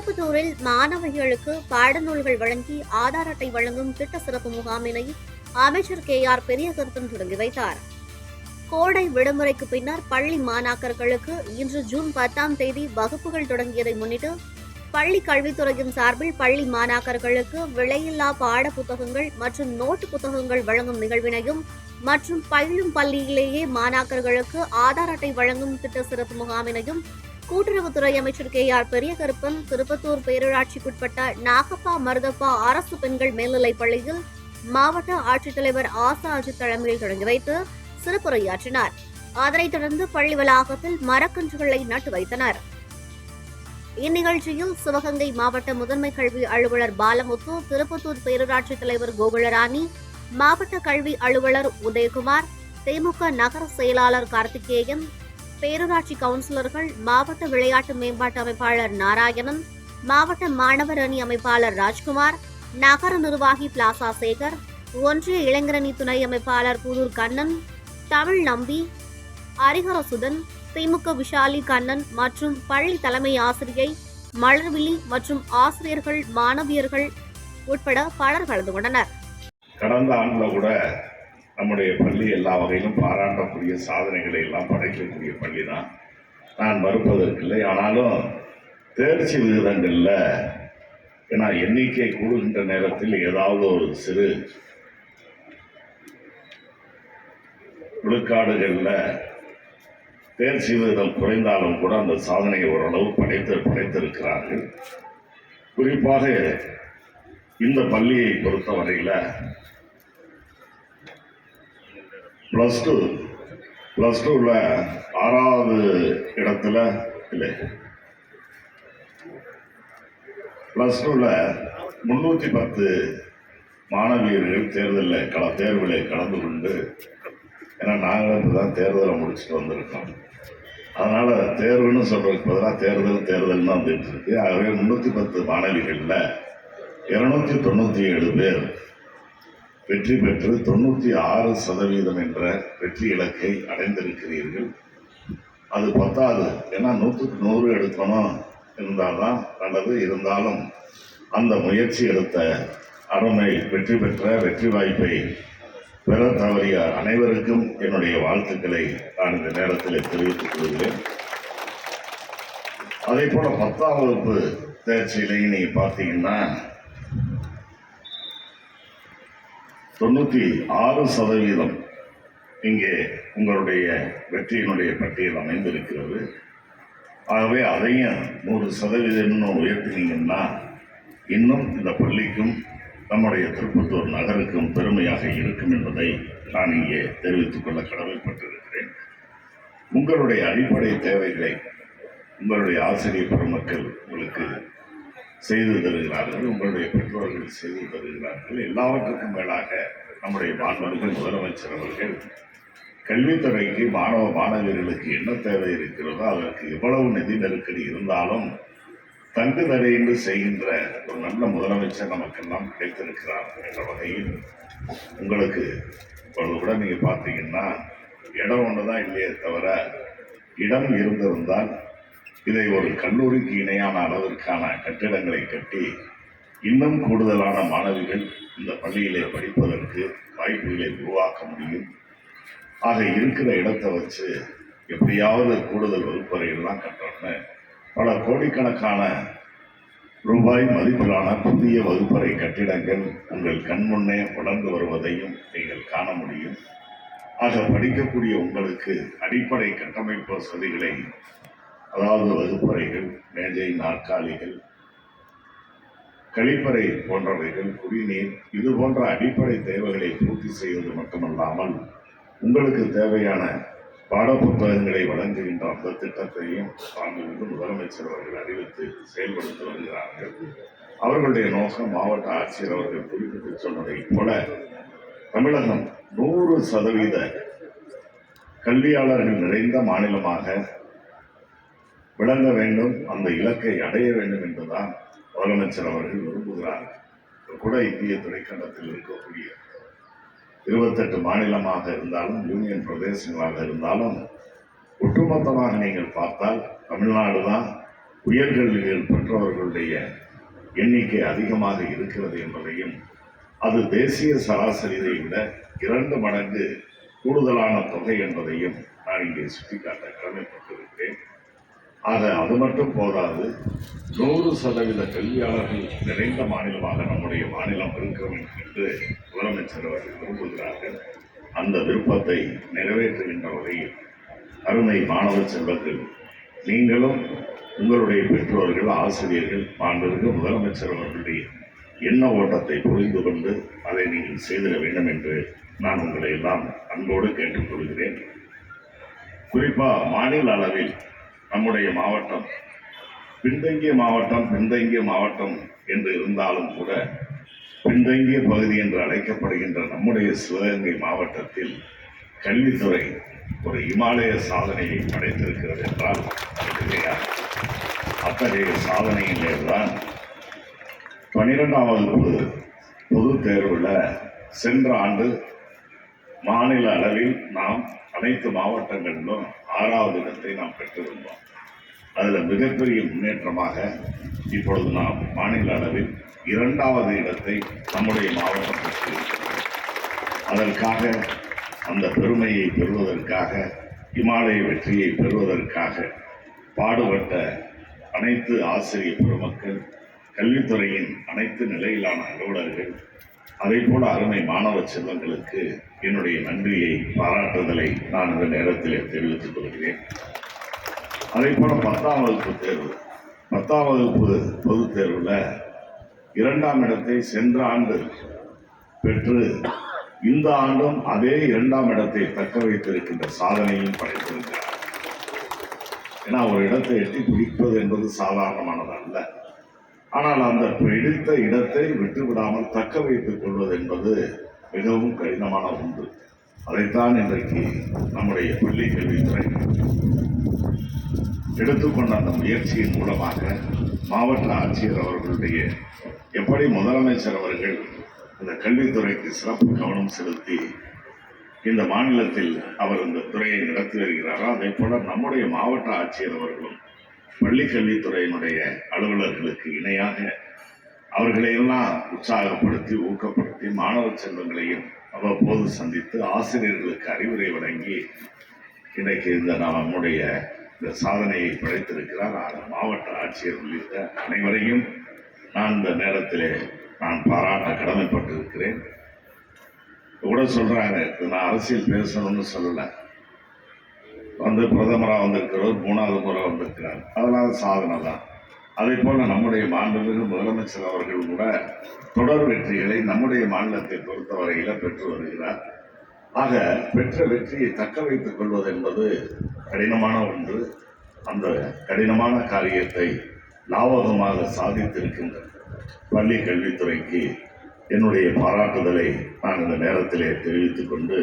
திருப்பத்தூரில் மாணவிகளுக்கு பாடநூல்கள் வழங்கி ஆதார் அட்டை வழங்கும் திட்ட சிறப்பு முகாமினை அமைச்சர் கே ஆர் பெரியகருத்தன் தொடங்கி வைத்தார். கோடை விடுமுறைக்கு பின்னர் பள்ளி மாணாக்கர்களுக்கு இன்று ஜூன் பத்தாம் தேதி வகுப்புகள் தொடங்கியதை முன்னிட்டு பள்ளி கல்வித்துறையின் சார்பில் பள்ளி மாணாக்கர்களுக்கு விலையில்லா பாட புத்தகங்கள் மற்றும் நோட்டு புத்தகங்கள் வழங்கும் நிகழ்வினையும் மற்றும் பயிலும் பள்ளியிலேயே மாணாக்கர்களுக்கு ஆதார் அட்டை வழங்கும் திட்ட சிறப்பு முகாமினையும் கூட்டுறவுத்துறை அமைச்சர் கே ஆர் பெரியகருப்பன் திருப்பத்தூர் பேரூராட்சிக்குட்பட்ட நாகப்பா மருதப்பா அரசு பெண்கள் மேல்நிலைப் பள்ளியில் மாவட்ட ஆட்சித்தலைவர் ஆசா அஜித் தலைமையில் தொடங்கி வைத்து சிறப்புரையாற்றினார். அதனைத் தொடர்ந்து பள்ளி வளாகத்தில் மரக்கன்றுகளை நட்டு வைத்தனர். இந்நிகழ்ச்சியில் சிவகங்கை மாவட்ட முதன்மை கல்வி அலுவலர் பாலமுத்து திருப்பத்தூர் பேரூராட்சி தலைவர் கோகுலராணி மாவட்ட கல்வி அலுவலர் உதயகுமார் திமுக நகர செயலாளர் கார்த்திகேயன் பேரூராட்சி கவுன்சிலர்கள் மாவட்ட விளையாட்டு மேம்பாட்டு அமைப்பாளர் நாராயணன் மாவட்ட மாணவர் அணி அமைப்பாளர் ராஜ்குமார் நகர நிர்வாகி பிளாசா சேகர் ஒன்றிய இளைஞரணி துணை அமைப்பாளர் புதூர் கண்ணன் தமிழ் நம்பி அரிஹரசுதன் திமுக விஷாலி கண்ணன் மற்றும் பள்ளி தலைமை ஆசிரியை மலர்விழி மற்றும் ஆசிரியர்கள் மாணவியர்கள் உட்பட பலர் கலந்து கொண்டனர். கடந்த ஆண்டுல கூட நம்முடைய பள்ளி எல்லா வகையிலும் பாராட்டக்கூடிய சாதனைகளை எல்லாம் படைக்கக்கூடிய பள்ளி தான் நான் மறுப்பதற்கில்லை ஆனாலும் தேர்ச்சி விகிதங்களில் ஏன்னா எண்ணிக்கை கூடுகின்ற நேரத்தில் ஏதாவது ஒரு சிறு விழுக்காடுகளில் தேர்ச்சி விகிதம் குறைந்தாலும் கூட அந்த சாதனையை ஓரளவு படைத்து படைத்திருக்கிறார்கள். குறிப்பாக இந்த பள்ளியை பொறுத்தவரையில் ப்ளஸ் டூ ப்ளஸ் டூவில் ஆறாவது இடத்துல இல்லை. ப்ளஸ் டூவில் முந்நூற்றி பத்து மாணவியர்கள் தேர்தலில் கல தேர்வில் கலந்து கொண்டு ஏன்னா நாங்கள் இப்போ தான் தேர்தலை முடிச்சுட்டு வந்திருக்கோம். அதனால் தேர்வுன்னு சொல்கிறதுக்கு பதிலாக தேர்தல் தேர்தல் தான் வந்துட்டு இருக்கு. ஆகவே முந்நூற்றி பத்து மாணவிகளில் இரநூத்தி தொண்ணூற்றி ஏழு பேர் வெற்றி பெற்று தொண்ணூற்றி ஆறு சதவீதம் என்ற வெற்றி இலக்கை அடைந்திருக்கிறீர்கள். அது பத்தாது. ஏன்னா நூற்றுக்கு நூறு எடுக்கணும் இருந்தால்தான் நல்லது. இருந்தாலும் அந்த முயற்சி எடுத்த அருமை வெற்றி பெற்ற வெற்றி வாய்ப்பை பெற தவறிய அனைவருக்கும் என்னுடைய வாழ்த்துக்களை நான் இந்த நேரத்தில் தெரிவித்துக் கொள்கிறேன். அதே போல பத்தாம் வகுப்பு தேர்ச்சியிலையும் நீங்கள் பார்த்தீங்கன்னா தொண்ணூற்றி ஆறு சதவீதம் இங்கே உங்களுடைய வெற்றியினுடைய பட்டியல் அமைந்திருக்கிறது. ஆகவே அதையும் நூறு சதவீதம் இன்னும் உயர்த்தினீங்கன்னா இன்னும் இந்த பள்ளிக்கும் நம்முடைய திருப்பத்தூர் நகருக்கும் பெருமையாக இருக்கும் என்பதை நான் இங்கே தெரிவித்துக் கொள்ள கடமைப்பட்டிருக்கிறேன். உங்களுடைய அடிப்படை தேவைகளை உங்களுடைய ஆசிரியர் பெருமக்கள் உங்களுக்கு செய்து தருகிறார்கள் உங்களுடைய பெற்றோர்கள் செய்து தருகிறார்கள். எல்லாவற்றுக்கும் மேலாக நம்முடைய மாணவர்கள் முதலமைச்சர் அவர்கள் கல்வித்துறைக்கு மாணவ மாணவியர்களுக்கு என்ன தேவை இருக்கிறதோ அதற்கு எவ்வளவு நிதி நெருக்கடி இருந்தாலும் தங்கு தடையின்றி செய்கின்ற ஒரு நல்ல முதலமைச்சர் நமக்கெல்லாம் கிடைத்திருக்கிறார் என்ற வகையில் உங்களுக்கு இப்பொழுது கூட நீங்கள் பார்த்தீங்கன்னா இடம் ஒன்று தான் இல்லையே தவிர இடம் இருந்திருந்தால் இதை ஒரு கல்லூரிக்கு இணையான அளவிற்கான கட்டிடங்களை கட்டி இன்னும் கூடுதலான மாணவிகள் இந்த பள்ளியிலே படிப்பதற்கு வாய்ப்புகளை உருவாக்க முடியும். ஆக இருக்கிற இடத்தை வச்சு எப்படியாவது கூடுதல் வகுப்பறைகள்லாம் கட்டணும்னு பல கோடிக்கணக்கான ரூபாய் மதிப்பிலான புதிய வகுப்பறை கட்டிடங்கள் உங்கள் கண்முன்னே வளர்ந்து வருவதையும் நீங்கள் காண முடியும். ஆக படிக்கக்கூடிய உங்களுக்கு அடிப்படை கட்டமைப்பு வசதிகளை அதாவது வகுப்பறைகள் மேஜை நாற்காலிகள் கழிப்பறை போன்றவைகள் குடிநீர் இது போன்ற அடிப்படை தேவைகளை பூர்த்தி செய்வது மட்டுமல்லாமல் உங்களுக்கு தேவையான பாடப்புத்தகங்களை வழங்குகின்ற அந்த திட்டத்தையும் தாங்களுக்கு முதலமைச்சர் அவர்கள் அறிவித்து செயல்படுத்தி வருகிறார்கள். அவர்களுடைய நோக்கம் மாவட்ட ஆட்சியர் அவர்கள் குறிப்பிட்டு சொன்னதைப் போல தமிழகம் நூறு சதவீத கல்வியாளர்கள் நிறைந்த மாநிலமாக விளங்க வேண்டும் அந்த இலக்கை அடைய வேண்டும் என்றுதான் முதலமைச்சர் அவர்கள் விரும்புகிறார்கள் கூட இந்திய துணைக்கண்டத்தில் இருக்கக்கூடிய இருபத்தெட்டு மாநிலமாக இருந்தாலும் யூனியன் பிரதேசங்களாக இருந்தாலும் ஒட்டுமொத்தமாக நீங்கள் பார்த்தால் தமிழ்நாடு தான் உயர்கல்விகள் பெற்றவர்களுடைய எண்ணிக்கை அதிகமாக இருக்கிறது என்பதையும் அது தேசிய சராசரியை விட இரண்டு மடங்கு கூடுதலான தொகை என்பதையும் நான் இங்கே சுட்டிக்காட்ட கடமைப்பட்டிருக்கிறேன். ஆக அது மட்டும் போதாது நூறு சதவீத கல்வியாளர்கள் நிறைந்த மாநிலமாக நம்முடைய மாநிலம் இருக்க வேண்டும் என்று முதலமைச்சர் அவர்கள் விரும்புகிறார்கள். அந்த விருப்பத்தை நிறைவேற்றுகின்ற வகையில் அருமை மாணவ செல்வர்கள் நீங்களும் உங்களுடைய பெற்றோர்கள் ஆசிரியர்கள் மாண்புமிகு முதலமைச்சர் அவர்களுடைய எண்ண ஓட்டத்தை புரிந்து கொண்டு அதை நீங்கள் செய்திட வேண்டும் என்று நான் உங்களை எல்லாம் அன்போடு கேட்டுக்கொள்கிறேன். குறிப்பாக மாநில அளவில் நம்முடைய மாவட்டம். பின்தங்கிய மாவட்டம் பின்தங்கிய மாவட்டம் என்று இருந்தாலும் கூட பின்தங்கிய பகுதி என்று அழைக்கப்படுகின்ற நம்முடைய சிவகங்கை மாவட்டத்தில் கல்வித்துறை ஒரு இமாலய சாதனையை படைத்திருக்கிறது என்றால் அது அத்தகைய சாதனையிலே தான் பனிரெண்டாம் வகுப்பு பொதுத் தேர்வில் சென்ற ஆண்டு மாநில அளவில் நாம் அனைத்து மாவட்டங்களிலும் ஆறாவது இடத்தை நாம் பெற்றிருந்தோம். அதில் மிகப்பெரிய முன்னேற்றமாக இப்பொழுது நாம் மாநில அளவில் இரண்டாவது இடத்தை நம்முடைய மாவட்டம் பெற்றிருக்கிறோம். அதற்காக அந்த பெருமையை பெறுவதற்காக இமாலய வெற்றியை பெறுவதற்காக பாடுபட்ட அனைத்து ஆசிரியர் பெருமக்கள் கல்வித்துறையின் அனைத்து நிலையிலான அலுவலர்கள் அதே போல அருமை மாணவ செல்வங்களுக்கு என்னுடைய நன்றியை பாராட்டுதலை நான் இந்த நேரத்தில் தெரிவித்துக் கொள்கிறேன். அதே போல பத்தாம் வகுப்பு தேர்வு. பத்தாம் வகுப்பு பொதுத் தேர்வில் இரண்டாம் இடத்தை சென்ற ஆண்டு பெற்று இந்த ஆண்டும் அதே இரண்டாம் இடத்தை தக்க வைத்திருக்கின்ற சாதனையும் படைத்திருக்கிறார். ஏன்னா ஒரு இடத்தை எட்டி பிடிப்பது என்பது சாதாரணமானது அல்ல ஆனால் அந்த பிடித்த இடத்தை விட்டுவிடாமல் தக்க வைத்துக் கொள்வது என்பது மிகவும் கடினமான ஒன்று. அதைத்தான் இன்றைக்கு நம்முடைய பள்ளி கல்வித்துறை எடுத்துக்கொண்ட அந்த முயற்சியின் மூலமாக மாவட்ட ஆட்சியர் அவர்களுடைய எப்படி முதலமைச்சர் அவர்கள் இந்த கல்வித்துறைக்கு சிறப்பு கவனம் செலுத்தி இந்த மாநிலத்தில் அவர் இந்த துறையை நடத்தி வருகிறாரோ அதே போல நம்முடைய மாவட்ட ஆட்சியர் அவர்களும் பள்ளிக்கல்வித்துறையினுடைய அலுவலர்களுக்கு இணையாக அவர்களையெல்லாம் உற்சாகப்படுத்தி ஊக்கப்படுத்தி மாணவ செல்வங்களையும் அவ்வப்போது சந்தித்து ஆசிரியர்களுக்கு அறிவுரை வழங்கி இன்றைக்கு இந்த நம்முடைய இந்த சாதனையை படைத்திருக்கிறார். அந்த மாவட்ட ஆட்சியர் உள்ளிட்ட அனைவரையும் நான் இந்த நேரத்திலே நான் பாராட்ட கடமைப்பட்டிருக்கிறேன். கூட சொல்கிறாங்க நான் அரசியல் பேசணும்னு சொல்லலை. வந்து பிரதமராக வந்திருக்கிறவர் மூணாவது முறை வந்திருக்கிறார். அதனால் சாதனை தான். அதே போல் நம்முடைய மாண்புமிகு முதலமைச்சர் அவர்கள் கூட தொடர் வெற்றிகளை நம்முடைய மாநிலத்தை பொறுத்தவரையில் பெற்று வருகிறார். ஆக பெற்ற வெற்றியை தக்க வைத்துக் கொள்வது என்பது கடினமான ஒன்று. அந்த கடினமான காரியத்தை லாவகமாக சாதித்திருக்கின்ற பள்ளி கல்வித்துறைக்கு என்னுடைய பாராட்டுதலை நான் இந்த நேரத்திலே தெரிவித்துக் கொண்டு